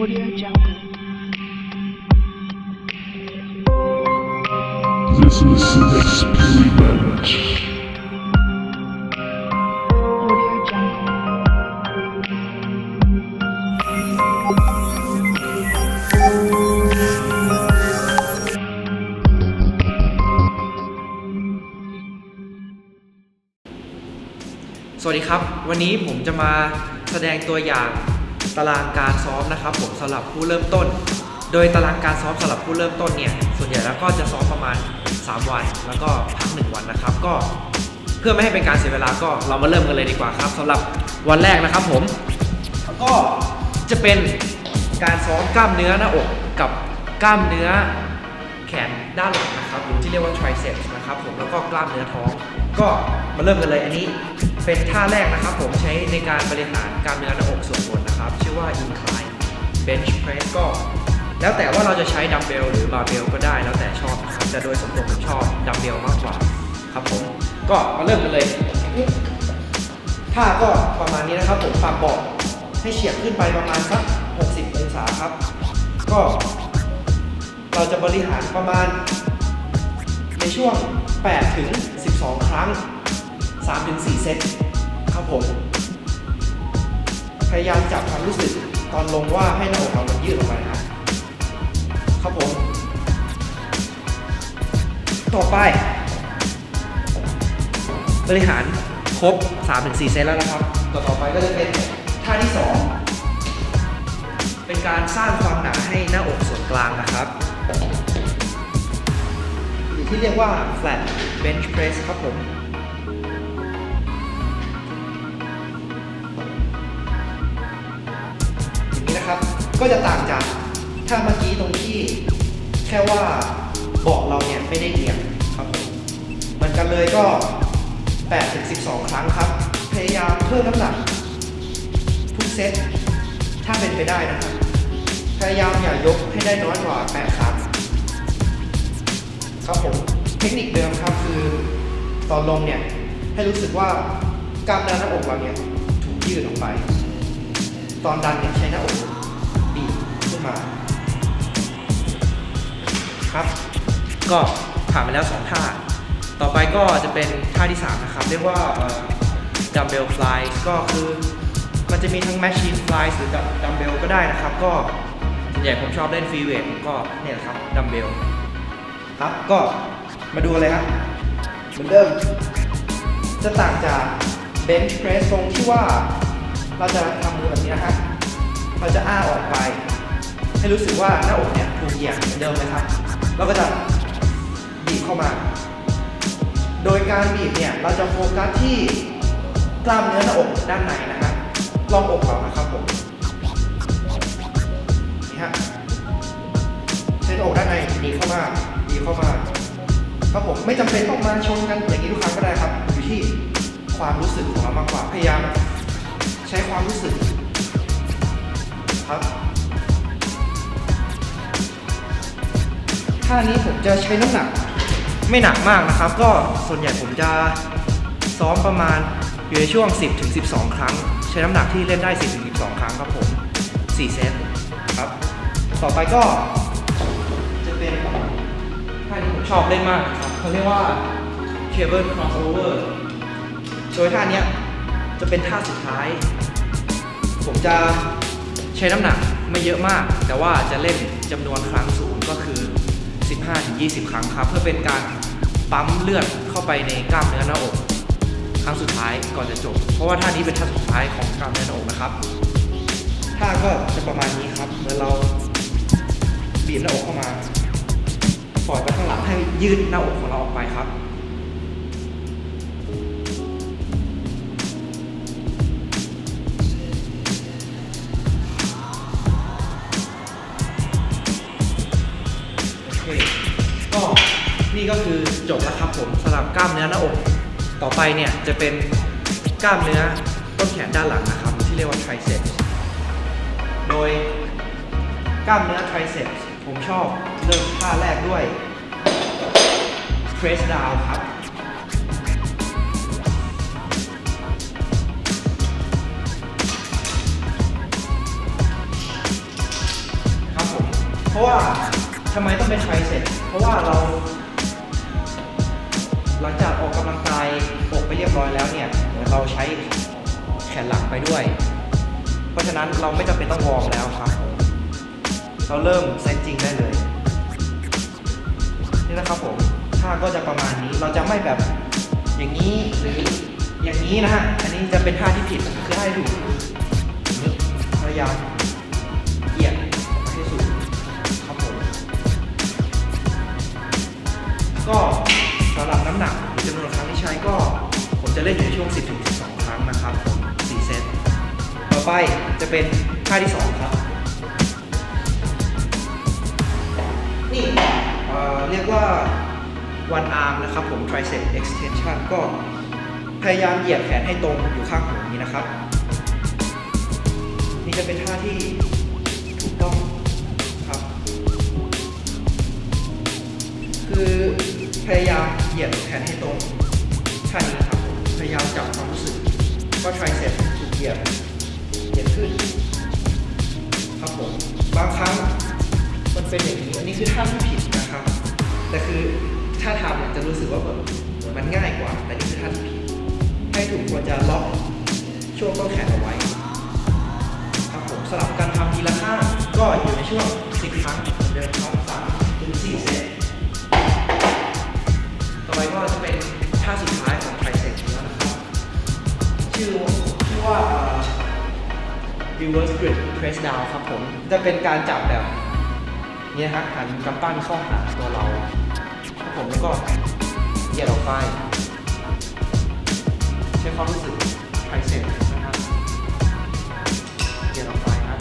Audio Jungle. This is an experiment. Audio Jungle. สวัสดีครับ วันนี้ผมจะมาแสดงตัวอย่าง ตารางการซ้อมนะครับผมสำหรับผู้เริ่มต้น โดยตารางการซ้อมสำหรับผู้เริ่มต้นเนี่ยส่วนใหญ่แล้วก็จะซ้อมประมาณ 3 วัน แล้วก็พัก 1 วันนะครับ ก็เพื่อไม่ให้เป็นการเสียเวลาก็เรามาเริ่มกันเลยดีกว่าครับสำหรับวันแรกนะครับผมก็จะเป็นการซ้อมกล้ามเนื้อหน้าอกกับกล้ามเนื้อแขนด้านหลังนะครับหรือที่เรียกว่า triceps นะครับผมแล้วก็กล้ามเนื้อท้อง ก็มาเริ่มกันเลยอันนี้เป็นท่าแรกนะครับผมใช้ในการบริหารกล้ามเนื้อหน้าอกส่วนบน นะครับ ชื่อว่า incline bench press ก็ แล้วแต่ว่าเราจะใช้ดัมเบลหรือบาร์เบลก็ได้แล้วแต่ชอบนะครับแต่โดยส่วนตัวผมชอบดัมเบลมากกว่าครับผมก็มาเริ่มกันเลยท่าก็ประมาณนี้นะครับผมปรับเบาะให้เฉียงขึ้นไปประมาณสัก 60 องศาครับ ก็เราจะบริหารประมาณ ในช่วง 8 ถึง 12 ครั้ง 3 ถึง 4 เซตครับผม พยายามจับความรู้สึกตอนลงว่าให้หน้าอกเรามันยืดออกไปนะครับครับผม ต่อไป บริหารครบ 3-4 เซตแล้วนะครับ ต่อต่อไปก็จะเป็นท่าที่ 2 เป็นการสร้างความหนาให้หน้าอกส่วนกลางนะครับหรือที่เรียกว่า flat bench press ครับผม ก็จะต่างจากถ้าเมื่อกี้ตรงที่แค่ว่าบาะเราเนี่ยไม่ได้เอียงครับผมเหมือนกันเลยก็8ถึง12 ครั้งครับ พยายามเพิ่มน้ำหนักทุกเซตถ้าเป็นไปได้นะครับ พยายามอย่ายกให้ได้น้อยกว่า 8 ครั้งครับผมเทคนิคเดิมครับคือตอนลงเนี่ยให้รู้สึกว่ากล้ามเนื้อหน้าอกเราเนี่ยถูกยืดออกไป ตอนดันเนี่ยใช้หน้าอก บขึ้นมาครับ ก็ผ่านไปแล้ว 2 ท่า ต่อไปก็จะเป็นท่าที่ 3 นะครับ เรียกว่าดัมเบลฟลายก็คือมันจะมีทั้งแมชชีนฟลายหรือดัมเบลก็ได้นะครับ ก็ส่วนใหญ่ผมชอบเล่นฟรีเวทก็เนี่ยแหละครับดัมเบลครับก็มาดูเลยครับเหมือนเดิม จะต่างจากเบนช์เพรสตรงที่ว่า เราจะทำมือแบบนี้นะฮะเราจะอ้าออกไป ให้รู้สึกว่าหน้าอกเนี่ยถูกเหยียดเหมือนเดิมเลยครับ เราก็จะบีบเข้ามา โดยการบีบเนี่ยเราจะโฟกัสที่กล้ามเนื้อหน้าอกด้านในนะฮะรองอกเรานะครับผมนี่ฮะเส้นอกด้านในบีบเข้ามาบีบเข้ามาครับผมไม่จำเป็นต้องมาชนกันอย่างนี้ทุกครั้งก็ได้ครับ อยู่ที่ความรู้สึกของเรามากกว่าพยายามใช้ความรู้สึกครับ ท่านี้ผมจะใช้น้ำหนัก ไม่หนักมากนะครับ ก็ส่วนใหญ่ผมจะซ้อมประมาณอยู่ในช่วง 10ถึง12 ครั้ง ใช้น้ำหนักที่เล่นได้ 10ถึง12 ครั้งครับผม 4 เซตครับ ต่อไปก็จะเป็นท่าที่ผมชอบเล่นมากครับเขาเรียกว่า cable crossover โดยท่านี้จะเป็นท่าสุดท้าย ผมจะใช้น้ำหนักไม่เยอะมาก แต่ว่าจะเล่นจำนวนครั้งสูงก็คือ 15-20 ครั้งครับ เพื่อเป็นการปั๊มเลือดเข้าไปในกล้ามเนื้อหน้าอกครั้งสุดท้ายก่อนจะจบ เพราะว่าท่านี้เป็นท่าสุดท้ายของกล้ามเนื้อหน้าอกนะครับท่าก็จะประมาณนี้ครับเมือเราบีบหน้าอกเข้ามาปล่อยไปข้างหลังให้ยืดหน้าอกของเราออกไปครับ จบแล้วครับผมสำหรับกล้ามเนื้อหน้าอก ต่อไปเนี่ยจะเป็นกล้ามเนื้อต้นแขนด้านหลังนะครับ ที่เรียกว่า triceps โดยกล้ามเนื้อ triceps ผมชอบเริ่มท่าแรกด้วย press down ครับผมเพราะว่าทำไมต้องเป็นไทรเซ็ปเพราะว่าเรา ไปเรียบร้อยแล้วเนี่ยเหมือนเราใช้แขนหลังไปด้วย เพราะฉะนั้นเราไม่จำเป็นต้องวอร์มแล้วครับ เราเริ่มเซตจริงได้เลย นี่นะครับผมท่าก็จะประมาณนี้เราจะไม่แบบอย่างนี้หรืออย่างนี้นะฮะอันนี้จะเป็นท่าที่ผิดคือให้ดูนึกพยายามเหยียดให้สุดครับผมก็สำหรับน้ำหนักจำนวนครั้งที่ใช้ก็ ผมจะเล่นอยู่ในช่วง 10ถึง12 ครั้งนะครับผม4เซต ต่อไปจะเป็นท่าที่ 2 ครับ นี่เอ่อเรียกว่า one arm นะครับผม tricep extension ก็พยายามเหยียดแขนให้ตรงอยู่ข้างหูนี้นะครับ นี่จะเป็นท่าที่ถูกต้องครับ คือพยายามเหยียดแขนให้ตรงท่านี้ครับ ยายามจับความรู้สึกว่า tricep ถูกเหยียดเหยียดขึ้น ครับผม บางครั้งมันเป็นอย่างนี้ อันนี้คือท่าที่ผิดนะครับ แต่คือถ้าทำเนี่ยจะรู้สึกว่าแบบมันง่ายกว่า แต่นี่คือท่าที่ผิด ให้ถูกควรจะล็อกช่วงต้นแขนเอาไว้ ครับผมสลับกันทำทีละข้างก็อยู่ในช่วง ชื่อชื่อว่าเอ่อ reverse grip press down ครับผม จะเป็นการจับแบบนี้นะครับหันกำปั้นเข้าหาตัวเราครับผมแล้วก็เหยียดออกไป ใช้ความรู้สึกไทเซ็ปนะครับเหยียดออกไปครับ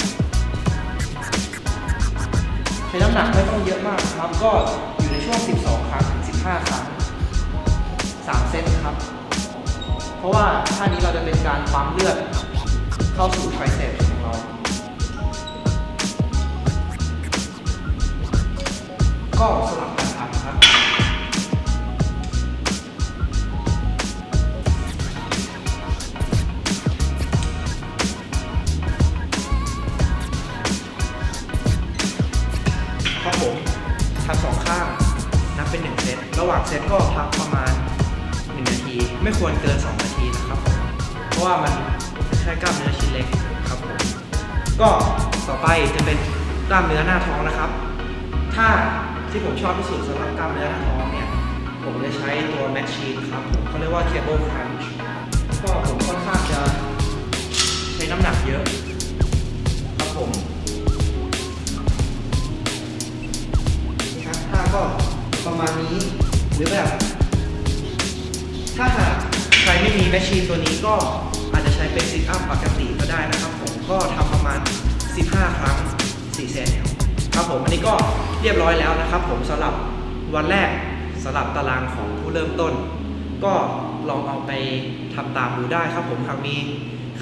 ใช้น้ำหนักไม่ต้องเยอะมากครับ ก็อยู่ในช่วง 12 ครั้งถึง15 ครั้ง 3 เซตครับ ราะว่าท่านี้เราจะเป็นการปั๊มเลือดเข้าสู่ไทรเซปของเรา ก็สลับกันทำครับครับผมทำสองข้างนับเป็น1เซต ระหว่างเซตก็พักประมาณ1นาที ไม่ควรเกิน 2 นาที ครับเพราะว่ามันแค่กล้ามเนื้อชิ้นเล็กครับผมก็ต่อไปจะเป็นกล้ามเนื้อหน้าท้องนะครับ ถ้าที่ผมชอบที่สุดสำหรับกล้ามเนื้อหน้าท้องเนี่ยผมจะใช้ตัวแมชชีนครับผมเขาเรียกว่า cable crunch ก็ผมค่อนข้างจะใช้น้ำหนักเยอะครับผมครับท่าก็ประมาณนี้หรือแบบถ้าหาก แมชชีนตัวนี้ก็อาจจะใช้เป็นซิทอัพปกติก็ได้นะครับ ผมก็ทำประมาณ 15 ครั้ง4เซตครับผมอันนี้ก็เรียบร้อยแล้วนะครับ ผมสำหรับวันแรกสำหรับตารางของผู้เริ่มต้น ก็ลองเอาไปทำตามดูได้ครับผมหากมี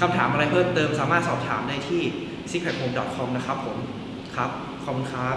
คำถามอะไรเพิ่มเติมสามารถสอบถามได้ที่ secrethome.com นะครับผมครับ ขอบคุณครับ